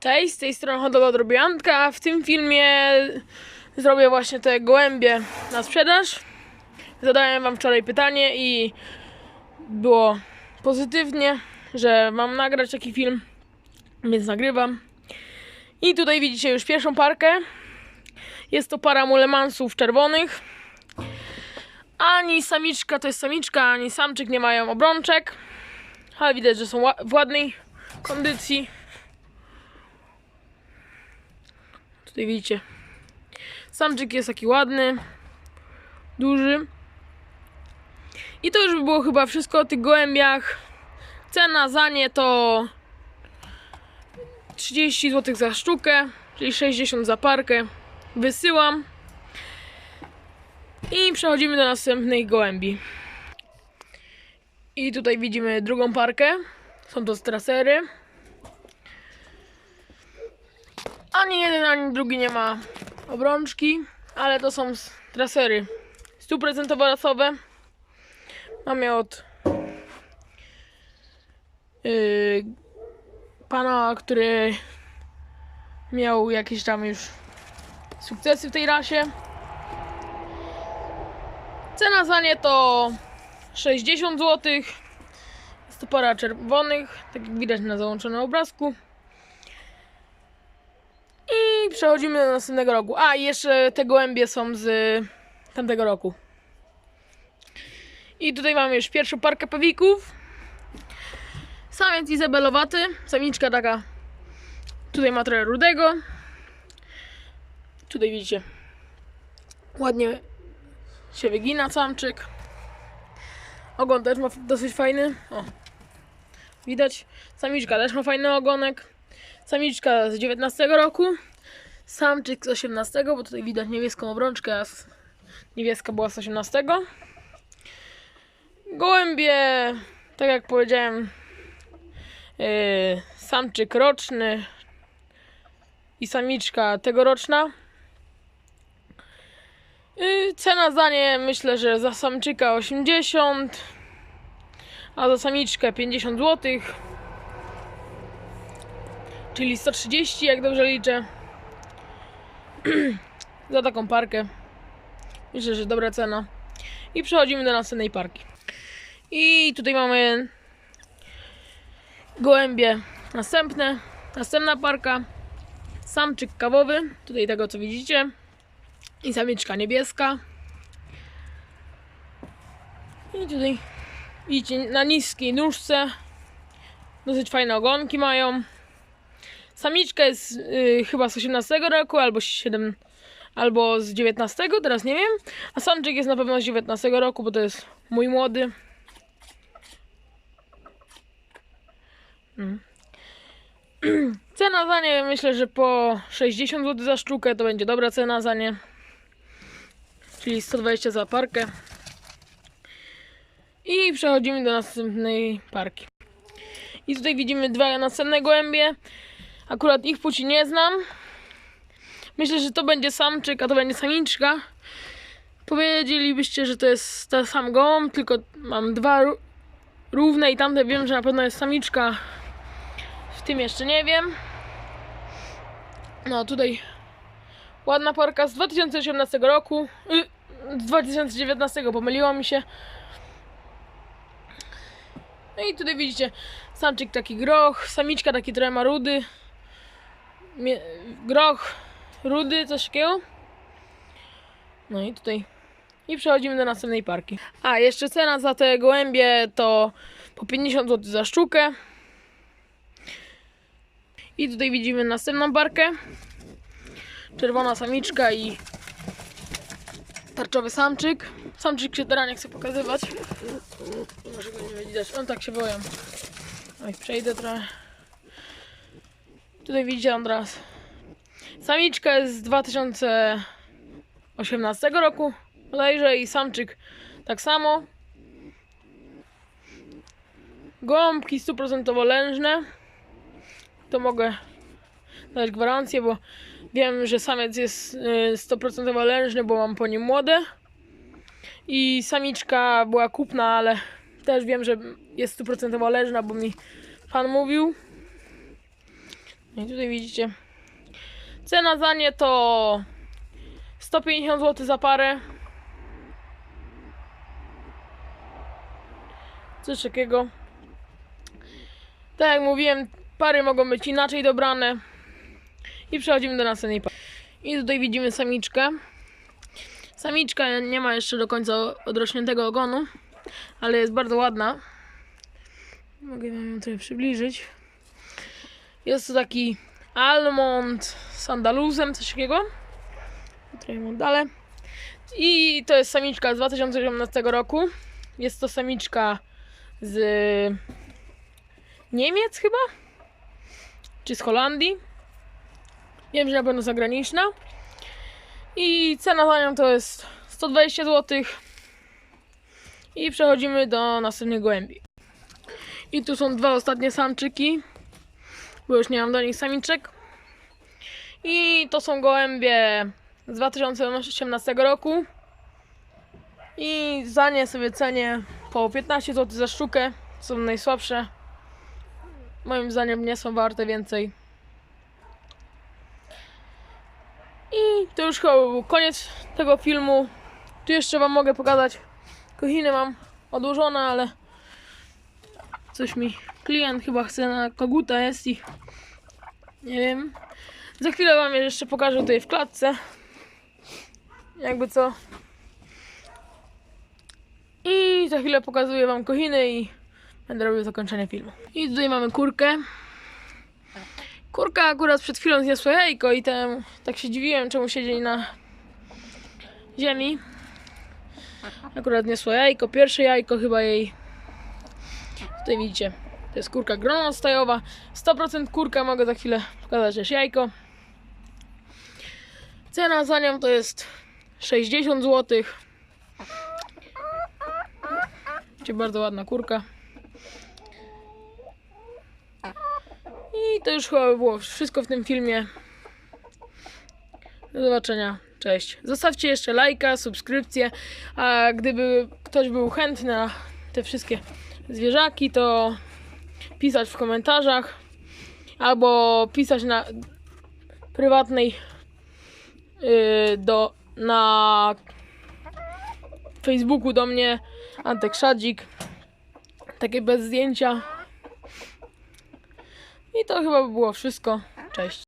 Cześć, z tej strony Hodowla Drobiantka. W tym filmie zrobię właśnie te gołębie na sprzedaż. Zadałem wam wczoraj pytanie i było pozytywnie, że mam nagrać taki film, więc nagrywam. I tutaj widzicie już pierwszą parkę. Jest to para mulemansów czerwonych. Ani samiczka to jest samiczka, ani samczyk nie mają obrączek. Ale widać, że są w ładnej kondycji. Tutaj widzicie. Samczyk jest taki ładny, duży. I to już by było chyba wszystko o tych gołębiach. Cena za nie to 30 zł za sztukę, czyli 60 za parkę. Wysyłam. I przechodzimy do następnej gołębi. I tutaj widzimy drugą parkę. Są to strasery. Ani jeden, ani drugi nie ma obrączki, ale to są trasery stuprocentowo rasowe. Mam je od yy, pana, który miał jakieś tam już sukcesy w tej rasie. Cena za nie to 60 zł. Jest to para czerwonych, tak jak widać na załączonym obrazku. Przechodzimy do następnego roku. A, jeszcze te gołębie są z tamtego roku. I tutaj mamy już pierwszą parkę pawików. Samiec izabelowaty, samiczka taka. Tutaj ma trochę rudego. Tutaj widzicie. Ładnie się wygina samczyk. Ogon też ma dosyć fajny. O. Widać. Samiczka też ma fajny ogonek. Samiczka z 19 roku. Samczyk z 18, bo tutaj widać niebieską obrączkę, a niebieska była z 18. Gołębie, tak jak powiedziałem, yy, samczyk roczny i samiczka tegoroczna. Yy, cena za nie myślę, że za samczyka 80, a za samiczkę 50 zł. Czyli 130, jak dobrze liczę. za taką parkę. Myślę, że dobra cena. I przechodzimy do następnej parki. I tutaj mamy gołębie następne. Następna parka. Samczyk kawowy. Tutaj tego co widzicie. I samiczka niebieska. I tutaj widzicie na niskiej nóżce. Dosyć fajne ogonki mają. Samiczka jest y, chyba z 18 roku, albo z 7, albo z 19, teraz nie wiem. A samczyk jest na pewno z 19 roku, bo to jest mój młody. Mm. Cena za nie myślę, że po 60 zł za sztukę to będzie dobra cena za nie. Czyli 120 za parkę. I przechodzimy do następnej parki. I tutaj widzimy dwa następne gołębie. Akurat ich płci nie znam. Myślę, że to będzie samczyk, a to będzie samiczka. Powiedzielibyście, że to jest ten sam gołąb, tylko mam dwa ró- równe i tamte wiem, że na pewno jest samiczka. W tym jeszcze nie wiem. No tutaj ładna parka z 2018 roku. Y, z 2019 pomyliło mi się. No i tutaj widzicie samczyk taki groch, samiczka taki trochę ma rudy. Mie- groch, rudy, coś takiego. No i tutaj. I przechodzimy do następnej parki. A, jeszcze cena za te gołębie to po 50 zł za sztukę. I tutaj widzimy następną parkę. Czerwona samiczka i tarczowy samczyk. Samczyk się teraz nie chce pokazywać. Może go nie widać. On tak się boją. Oj, przejdę trochę. Tutaj widzicie Andras. Samiczka jest z 2018 roku bodajże i samczyk tak samo. Gołąbki 100% lężne. To mogę dać gwarancję, bo wiem, że samiec jest y, 100% lężny, bo mam po nim młode. I samiczka była kupna, ale też wiem, że jest 100% leżna, bo mi pan mówił. I tutaj widzicie. Cena za nie to 150 zł za parę. Coś takiego. Tak jak mówiłem, pary mogą być inaczej dobrane. I przechodzimy do następnej pary. I tutaj widzimy samiczkę. Samiczka nie ma jeszcze do końca odrośniętego ogonu, ale jest bardzo ładna. Mogę ją trochę przybliżyć. Jest to taki almond z andaluzem, coś takiego. Trochę dalej. I to jest samiczka z 2018 roku. Jest to samiczka z Niemiec chyba? Czy z Holandii? Wiem, że na pewno zagraniczna. I cena za nią to jest 120 zł. I przechodzimy do następnej gołębi. I tu są dwa ostatnie samczyki, bo już nie mam do nich samiczek. I to są gołębie z 2018 roku. I za nie sobie cenię po 15 zł za sztukę. Są najsłabsze. Moim zdaniem nie są warte więcej. I to już chyba był koniec tego filmu. Tu jeszcze wam mogę pokazać. Kochiny mam odłożone, ale coś mi klient chyba chce na koguta jest i nie wiem. Za chwilę wam je jeszcze pokażę tutaj w klatce. Jakby co. I za chwilę pokazuję wam kochiny i będę robił zakończenie filmu. I tutaj mamy kurkę. Kurka akurat przed chwilą zniosła jajko i tam tak się dziwiłem, czemu siedzi na ziemi. Akurat zniosła jajko, pierwsze jajko chyba jej. Tutaj widzicie, to jest kurka gronostajowa. 100% kurka, mogę za chwilę pokazać też jajko. Cena za nią to jest 60 zł. Widzicie, bardzo ładna kurka. I to już chyba by było wszystko w tym filmie. Do zobaczenia. Cześć. Zostawcie jeszcze lajka, subskrypcję. A gdyby ktoś był chętny na te wszystkie zwierzaki, to pisać w komentarzach albo pisać na prywatnej yy, do na Facebooku do mnie Antek Szadzik. Takie bez zdjęcia. I to chyba by było wszystko. Cześć.